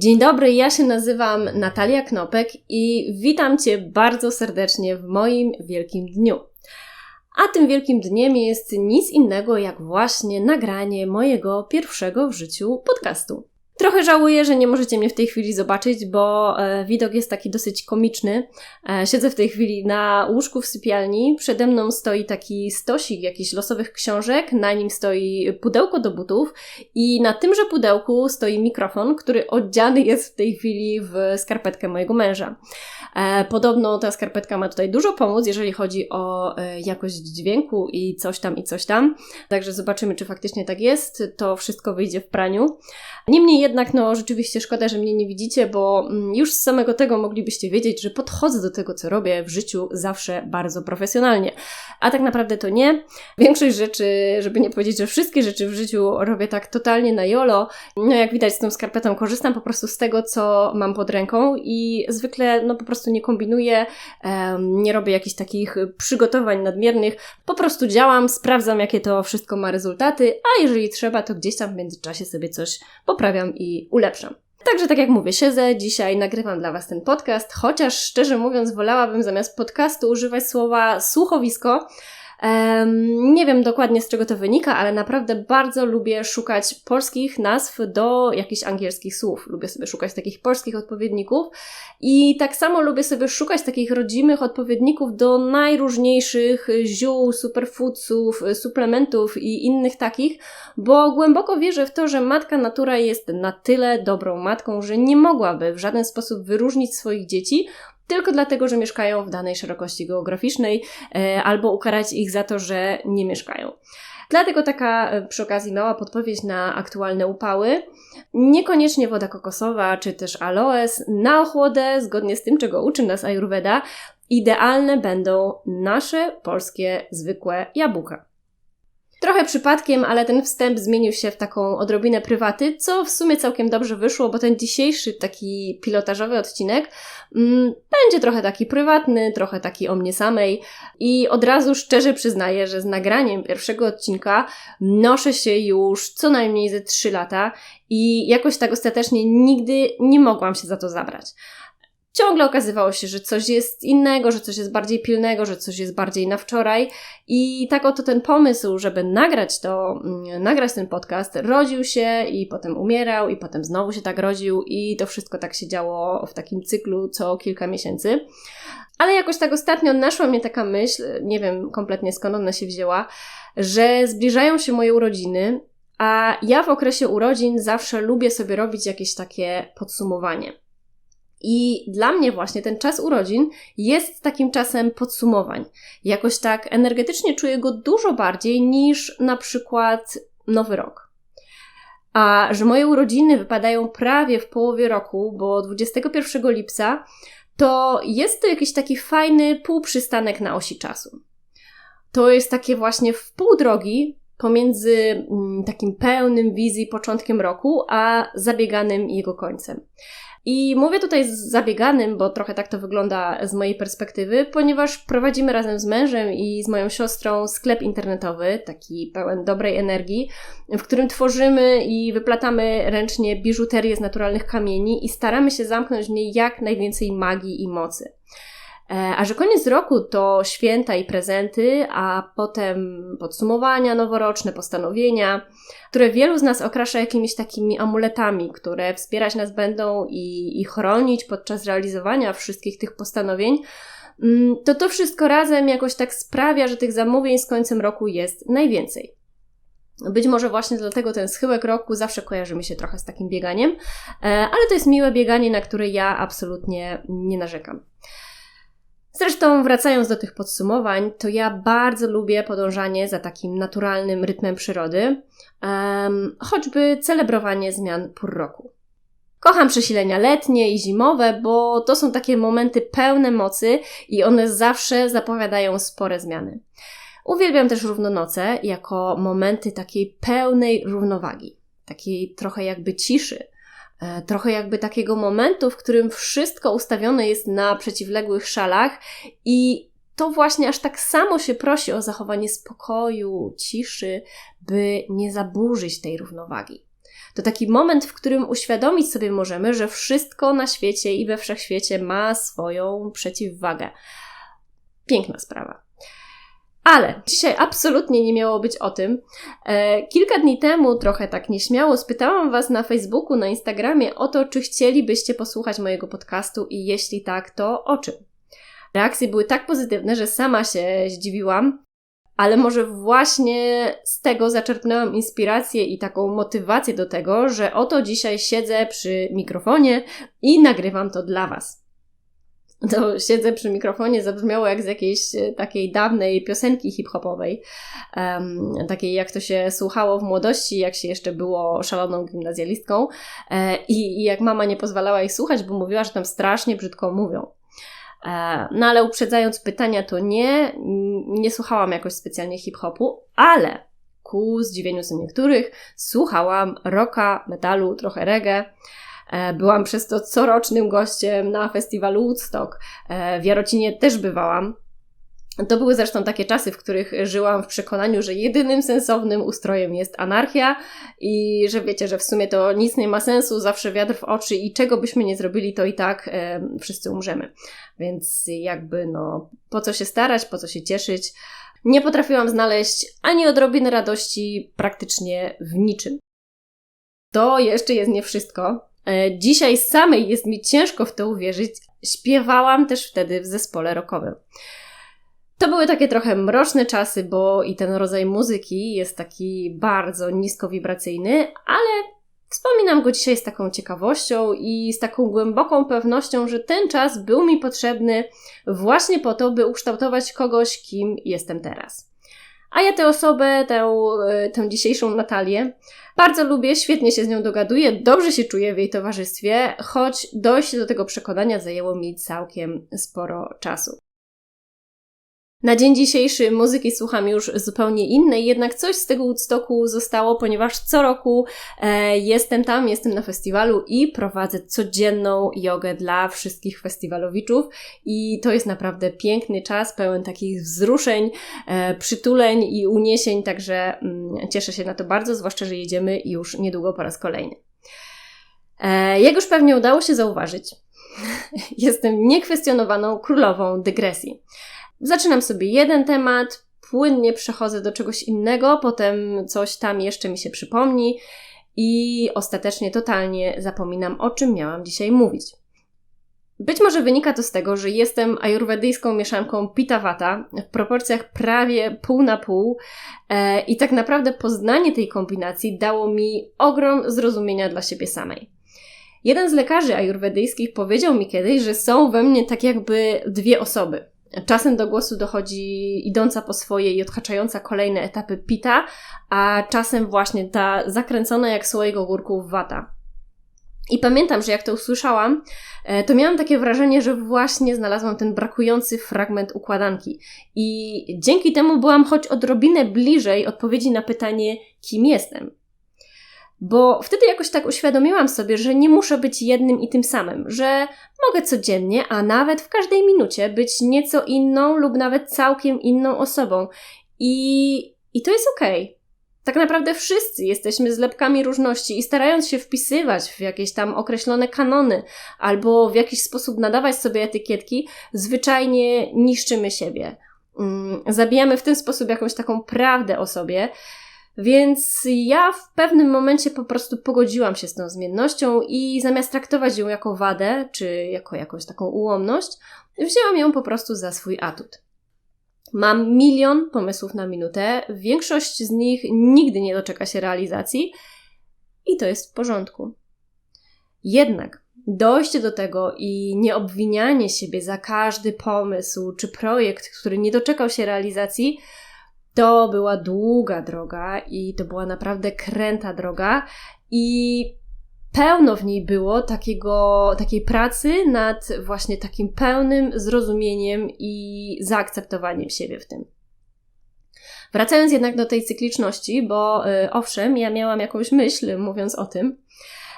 Dzień dobry, ja się nazywam Natalia Knopek i witam Cię bardzo serdecznie w moim wielkim dniu. A tym wielkim dniem jest nic innego jak właśnie nagranie mojego pierwszego w życiu podcastu. Trochę żałuję, że nie możecie mnie w tej chwili zobaczyć, bo e, widok jest taki dosyć komiczny. E, siedzę w tej chwili na łóżku w sypialni. Przede mną stoi taki stosik jakichś losowych książek, na nim stoi pudełko do butów i na tymże pudełku stoi mikrofon, który odziany jest w tej chwili w skarpetkę mojego męża. E, podobno ta skarpetka ma tutaj dużo pomóc, jeżeli chodzi o jakość dźwięku i coś tam i coś tam. Także zobaczymy, czy faktycznie tak jest. To wszystko wyjdzie w praniu. Niemniej jednak, no rzeczywiście szkoda, że mnie nie widzicie, bo mm, już z samego tego moglibyście wiedzieć, że podchodzę do tego, co robię w życiu zawsze bardzo profesjonalnie. A tak naprawdę to nie. Większość rzeczy, żeby nie powiedzieć, że wszystkie rzeczy w życiu robię tak totalnie na jolo. No jak widać z tą skarpetą korzystam po prostu z tego, co mam pod ręką i zwykle no po prostu nie kombinuję, nie robię jakichś takich przygotowań nadmiernych. Po prostu działam, sprawdzam, jakie to wszystko ma rezultaty, a jeżeli trzeba, to gdzieś tam w międzyczasie sobie coś poprawiam i ulepszam. Także tak jak mówię, siedzę, dzisiaj nagrywam dla Was ten podcast, chociaż szczerze mówiąc wolałabym zamiast podcastu używać słowa słuchowisko, nie wiem dokładnie z czego to wynika, ale naprawdę bardzo lubię szukać polskich nazw do jakichś angielskich słów. Lubię sobie szukać takich polskich odpowiedników i tak samo lubię sobie szukać takich rodzimych odpowiedników do najróżniejszych ziół, superfoodsów, suplementów i innych takich, bo głęboko wierzę w to, że matka natura jest na tyle dobrą matką, że nie mogłaby w żaden sposób wyróżnić swoich dzieci tylko dlatego, że mieszkają w danej szerokości geograficznej, e, albo ukarać ich za to, że nie mieszkają. Dlatego taka e, przy okazji mała podpowiedź na aktualne upały. Niekoniecznie woda kokosowa czy też aloes na ochłodę, zgodnie z tym, czego uczy nas Ayurveda, idealne będą nasze polskie zwykłe jabłka. Trochę przypadkiem, ale ten wstęp zmienił się w taką odrobinę prywaty, co w sumie całkiem dobrze wyszło, bo ten dzisiejszy taki pilotażowy odcinek mm, będzie trochę taki prywatny, trochę taki o mnie samej. I od razu szczerze przyznaję, że z nagraniem pierwszego odcinka noszę się już co najmniej ze 3 lata i jakoś tak ostatecznie nigdy nie mogłam się za to zabrać ciągle okazywało się, że coś jest innego, że coś jest bardziej pilnego, że coś jest bardziej na wczoraj. I tak oto ten pomysł, żeby nagrać to, mm, nagrać ten podcast, rodził się i potem umierał, i potem znowu się tak rodził, i to wszystko tak się działo w takim cyklu co kilka miesięcy. Ale jakoś tak ostatnio naszła mnie taka myśl, nie wiem kompletnie skąd ona się wzięła, że zbliżają się moje urodziny, a ja w okresie urodzin zawsze lubię sobie robić jakieś takie podsumowanie. I dla mnie właśnie ten czas urodzin jest takim czasem podsumowań. Jakoś tak energetycznie czuję go dużo bardziej niż na przykład Nowy Rok. A że moje urodziny wypadają prawie w połowie roku, bo 21 lipca, to jest to jakiś taki fajny półprzystanek na osi czasu. To jest takie właśnie w pół drogi pomiędzy mm, takim pełnym wizji początkiem roku, a zabieganym jego końcem. I mówię tutaj z zabieganym, bo trochę tak to wygląda z mojej perspektywy, ponieważ prowadzimy razem z mężem i z moją siostrą sklep internetowy, taki pełen dobrej energii, w którym tworzymy i wyplatamy ręcznie biżuterię z naturalnych kamieni i staramy się zamknąć w niej jak najwięcej magii i mocy. E, a że koniec roku to święta i prezenty, a potem podsumowania noworoczne, postanowienia, które wielu z nas okrasza jakimiś takimi amuletami, które wspierać nas będą i, i chronić podczas realizowania wszystkich tych postanowień, mm, to to wszystko razem jakoś tak sprawia, że tych zamówień z końcem roku jest najwięcej. Być może właśnie dlatego ten schyłek roku zawsze kojarzy mi się trochę z takim bieganiem, e, ale to jest miłe bieganie, na które ja absolutnie nie narzekam. Zresztą, wracając do tych podsumowań, to ja bardzo lubię podążanie za takim naturalnym rytmem przyrody, um, choćby celebrowanie zmian pór roku. Kocham przesilenia letnie i zimowe, bo to są takie momenty pełne mocy i one zawsze zapowiadają spore zmiany. Uwielbiam też równonoce jako momenty takiej pełnej równowagi, takiej trochę jakby ciszy, trochę jakby takiego momentu, w którym wszystko ustawione jest na przeciwległych szalach i to właśnie aż tak samo się prosi o zachowanie spokoju, ciszy, by nie zaburzyć tej równowagi. To taki moment, w którym uświadomić sobie możemy, że wszystko na świecie i we wszechświecie ma swoją przeciwwagę. Piękna sprawa. Ale dzisiaj absolutnie nie miało być o tym. E, kilka dni temu, trochę tak nieśmiało, spytałam Was na Facebooku, na Instagramie o to, czy chcielibyście posłuchać mojego podcastu i jeśli tak, to o czym. Reakcje były tak pozytywne, że sama się zdziwiłam, ale może właśnie z tego zaczerpnęłam inspirację i taką motywację do tego, że oto dzisiaj siedzę przy mikrofonie i nagrywam to dla Was to siedzę przy mikrofonie, zabrzmiało jak z jakiejś e, takiej dawnej piosenki hip-hopowej, um, takiej jak to się słuchało w młodości, jak się jeszcze było szaloną gimnazjalistką. E, i, i jak mama nie pozwalała ich słuchać, bo mówiła, że tam strasznie brzydko mówią. E, no ale uprzedzając pytania, to nie, nie słuchałam jakoś specjalnie hip-hopu, ale ku zdziwieniu co niektórych słuchałam rocka, metalu, trochę reggae, byłam przez to corocznym gościem na festiwalu Woodstock. E, w Jarocinie też bywałam. To były zresztą takie czasy, w których żyłam w przekonaniu, że jedynym sensownym ustrojem jest anarchia i że wiecie, że w sumie to nic nie ma sensu, zawsze wiatr w oczy i czego byśmy nie zrobili, to i tak e, wszyscy umrzemy. Więc jakby no, po co się starać, po co się cieszyć? Nie potrafiłam znaleźć ani odrobiny radości praktycznie w niczym. To jeszcze jest nie wszystko. E, dzisiaj samej jest mi ciężko w to uwierzyć. Śpiewałam też wtedy w zespole rockowym. To były takie trochę mroczne czasy, bo i ten rodzaj muzyki jest taki bardzo niskowibracyjny, ale wspominam go dzisiaj z taką ciekawością i z taką głęboką pewnością, że ten czas był mi potrzebny właśnie po to, by ukształtować kogoś, kim jestem teraz. A ja tę osobę, tę, e, tę dzisiejszą Natalię, bardzo lubię, świetnie się z nią dogaduję, dobrze się czuję w jej towarzystwie, choć dojść do tego przekonania zajęło mi całkiem sporo czasu. Na dzień dzisiejszy muzyki słucham już zupełnie innej, jednak coś z tego Woodstocku zostało, ponieważ co roku e, jestem tam, jestem na festiwalu i prowadzę codzienną jogę dla wszystkich festiwalowiczów i to jest naprawdę piękny czas, pełen takich wzruszeń, e, przytuleń i uniesień, także mm, cieszę się na to bardzo, zwłaszcza, że jedziemy już niedługo po raz kolejny. E, jak już pewnie udało się zauważyć, jestem niekwestionowaną królową dygresji. Zaczynam sobie jeden temat, płynnie przechodzę do czegoś innego, potem coś tam jeszcze mi się przypomni i ostatecznie totalnie zapominam, o czym miałam dzisiaj mówić. Być może wynika to z tego, że jestem ajurwedyjską mieszanką pitawata w proporcjach prawie pół na pół e, i tak naprawdę poznanie tej kombinacji dało mi ogrom zrozumienia dla siebie samej. Jeden z lekarzy ajurwedyjskich powiedział mi kiedyś, że są we mnie tak jakby dwie osoby. Czasem do głosu dochodzi idąca po swoje i odhaczająca kolejne etapy pita, a czasem właśnie ta zakręcona jak słoik ogórków wata. I pamiętam, że jak to usłyszałam, e, to miałam takie wrażenie, że właśnie znalazłam ten brakujący fragment układanki. I dzięki temu byłam choć odrobinę bliżej odpowiedzi na pytanie, kim jestem. Bo wtedy jakoś tak uświadomiłam sobie, że nie muszę być jednym i tym samym, że mogę codziennie, a nawet w każdej minucie być nieco inną lub nawet całkiem inną osobą. I, i to jest okej. Okay. Tak naprawdę wszyscy jesteśmy zlepkami różności i starając się wpisywać w jakieś tam określone kanony albo w jakiś sposób nadawać sobie etykietki, zwyczajnie niszczymy siebie. Mm, zabijamy w ten sposób jakąś taką prawdę o sobie, więc ja w pewnym momencie po prostu pogodziłam się z tą zmiennością i zamiast traktować ją jako wadę, czy jako jakąś taką ułomność, wzięłam ją po prostu za swój atut. Mam milion pomysłów na minutę, większość z nich nigdy nie doczeka się realizacji i to jest w porządku. Jednak dojście do tego i nieobwinianie siebie za każdy pomysł czy projekt, który nie doczekał się realizacji, to była długa droga i to była naprawdę kręta droga i pełno w niej było takiego, takiej pracy nad właśnie takim pełnym zrozumieniem i zaakceptowaniem siebie w tym. Wracając jednak do tej cykliczności, bo y, owszem, ja miałam jakąś myśl mówiąc o tym,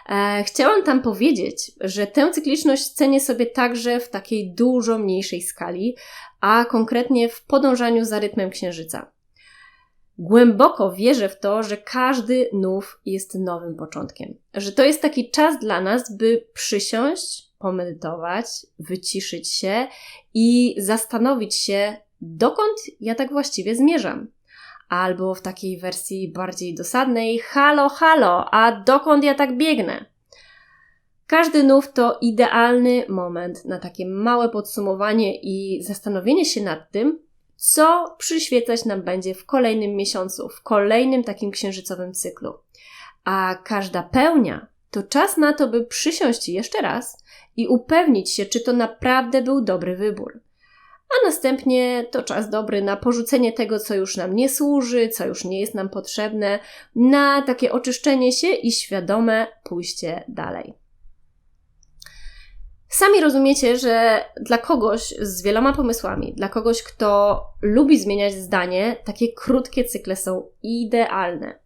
e, chciałam tam powiedzieć, że tę cykliczność cenię sobie także w takiej dużo mniejszej skali, a konkretnie w podążaniu za rytmem księżyca. Głęboko wierzę w to, że każdy nów jest nowym początkiem. Że to jest taki czas dla nas, by przysiąść, pomedytować, wyciszyć się i zastanowić się, dokąd ja tak właściwie zmierzam. Albo w takiej wersji bardziej dosadnej, halo, halo, a dokąd ja tak biegnę? Każdy nów to idealny moment na takie małe podsumowanie i zastanowienie się nad tym, co przyświecać nam będzie w kolejnym miesiącu, w kolejnym takim księżycowym cyklu. A każda pełnia to czas na to, by przysiąść jeszcze raz i upewnić się, czy to naprawdę był dobry wybór. A następnie to czas dobry na porzucenie tego, co już nam nie służy, co już nie jest nam potrzebne, na takie oczyszczenie się i świadome pójście dalej. Sami rozumiecie, że dla kogoś z wieloma pomysłami, dla kogoś, kto lubi zmieniać zdanie, takie krótkie cykle są idealne.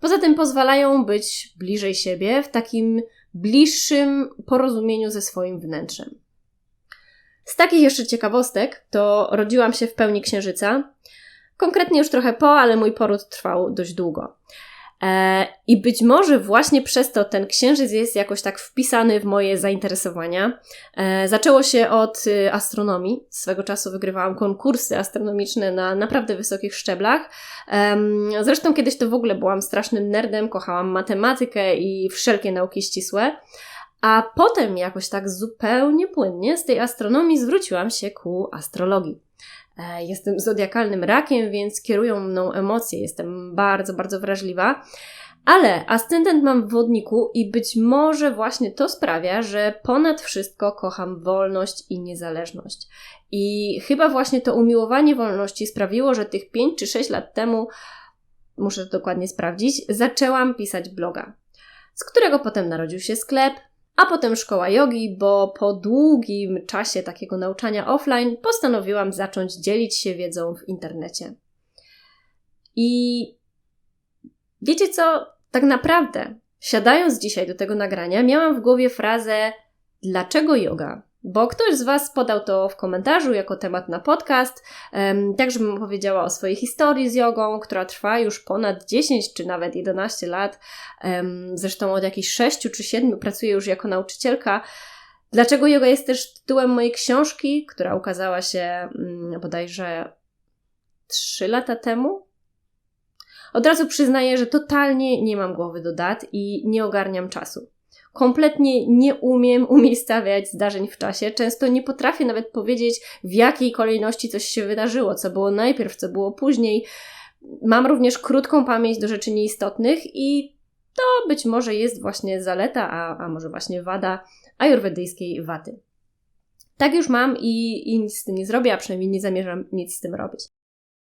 Poza tym pozwalają być bliżej siebie w takim bliższym porozumieniu ze swoim wnętrzem. Z takich jeszcze ciekawostek to rodziłam się w pełni księżyca. Konkretnie już trochę po, ale mój poród trwał dość długo. E, I być może właśnie przez to ten księżyc jest jakoś tak wpisany w moje zainteresowania. E, zaczęło się od y, astronomii. Swego czasu wygrywałam konkursy astronomiczne na naprawdę wysokich szczeblach. Zresztą kiedyś to w ogóle byłam strasznym nerdem, kochałam matematykę i wszelkie nauki ścisłe. A potem jakoś tak zupełnie płynnie z tej astronomii zwróciłam się ku astrologii. E, jestem zodiakalnym rakiem, więc kierują mną emocje. Jestem bardzo, bardzo wrażliwa. Ale ascendent mam w wodniku i być może właśnie to sprawia, że ponad wszystko kocham wolność i niezależność. I chyba właśnie to umiłowanie wolności sprawiło, że tych 5 czy 6 lat temu, muszę to dokładnie sprawdzić, zaczęłam pisać bloga, z którego potem narodził się sklep, a potem szkoła jogi, bo po długim czasie takiego nauczania offline postanowiłam zacząć dzielić się wiedzą w internecie. I wiecie co? Tak naprawdę, siadając dzisiaj do tego nagrania, miałam w głowie frazę: Dlaczego yoga? Bo ktoś z Was podał to w komentarzu jako temat na podcast, tak żebym opowiedziała o swojej historii z jogą, która trwa już ponad 10 czy nawet 11 lat. Zresztą od jakichś 6 czy 7 pracuję już jako nauczycielka. Dlaczego yoga jest też tytułem mojej książki, która ukazała się mm, bodajże 3 lata temu? Od razu przyznaję, że totalnie nie mam głowy do dat i nie ogarniam czasu. Kompletnie nie umiem umiejscawiać zdarzeń w czasie. Często nie potrafię nawet powiedzieć, w jakiej kolejności coś się wydarzyło, co było najpierw, co było później. Mam również krótką pamięć do rzeczy nieistotnych i to być może jest właśnie zaleta, a, a może właśnie wada ajurwedyjskiej waty. Tak już mam i, i nic z tym nie zrobię, a przynajmniej nie zamierzam nic z tym robić.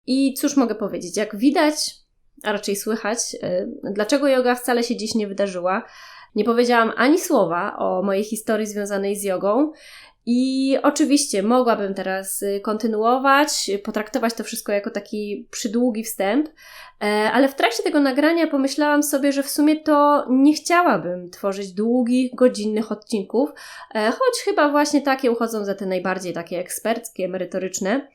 I cóż mogę powiedzieć? Jak widać, a raczej słychać, yy, dlaczego yoga wcale się dziś nie wydarzyła, nie powiedziałam ani słowa o mojej historii związanej z jogą. I oczywiście mogłabym teraz y, kontynuować, potraktować to wszystko jako taki przydługi wstęp, e, ale w trakcie tego nagrania pomyślałam sobie, że w sumie to nie chciałabym tworzyć długich, godzinnych odcinków, e, choć chyba właśnie takie uchodzą za te najbardziej takie eksperckie, merytoryczne.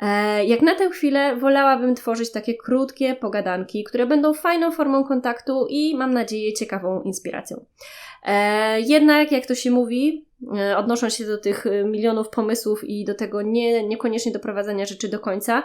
E, jak na tę chwilę wolałabym tworzyć takie krótkie pogadanki, które będą fajną formą kontaktu i mam nadzieję ciekawą inspiracją. E, jednak, jak to się mówi, e, odnosząc się do tych milionów pomysłów i do tego nie, niekoniecznie doprowadzenia rzeczy do końca,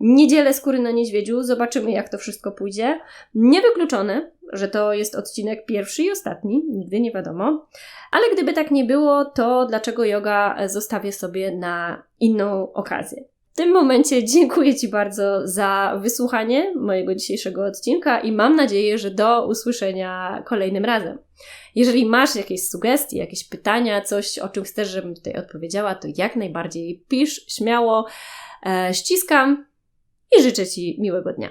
nie dzielę skóry na niedźwiedziu, zobaczymy jak to wszystko pójdzie. Niewykluczone, że to jest odcinek pierwszy i ostatni, nigdy nie wiadomo. Ale gdyby tak nie było, to dlaczego yoga zostawię sobie na inną okazję? W tym momencie dziękuję Ci bardzo za wysłuchanie mojego dzisiejszego odcinka i mam nadzieję, że do usłyszenia kolejnym razem. Jeżeli masz jakieś sugestie, jakieś pytania, coś o czym chcesz, żebym tutaj odpowiedziała, to jak najbardziej pisz śmiało. E, ściskam i życzę Ci miłego dnia.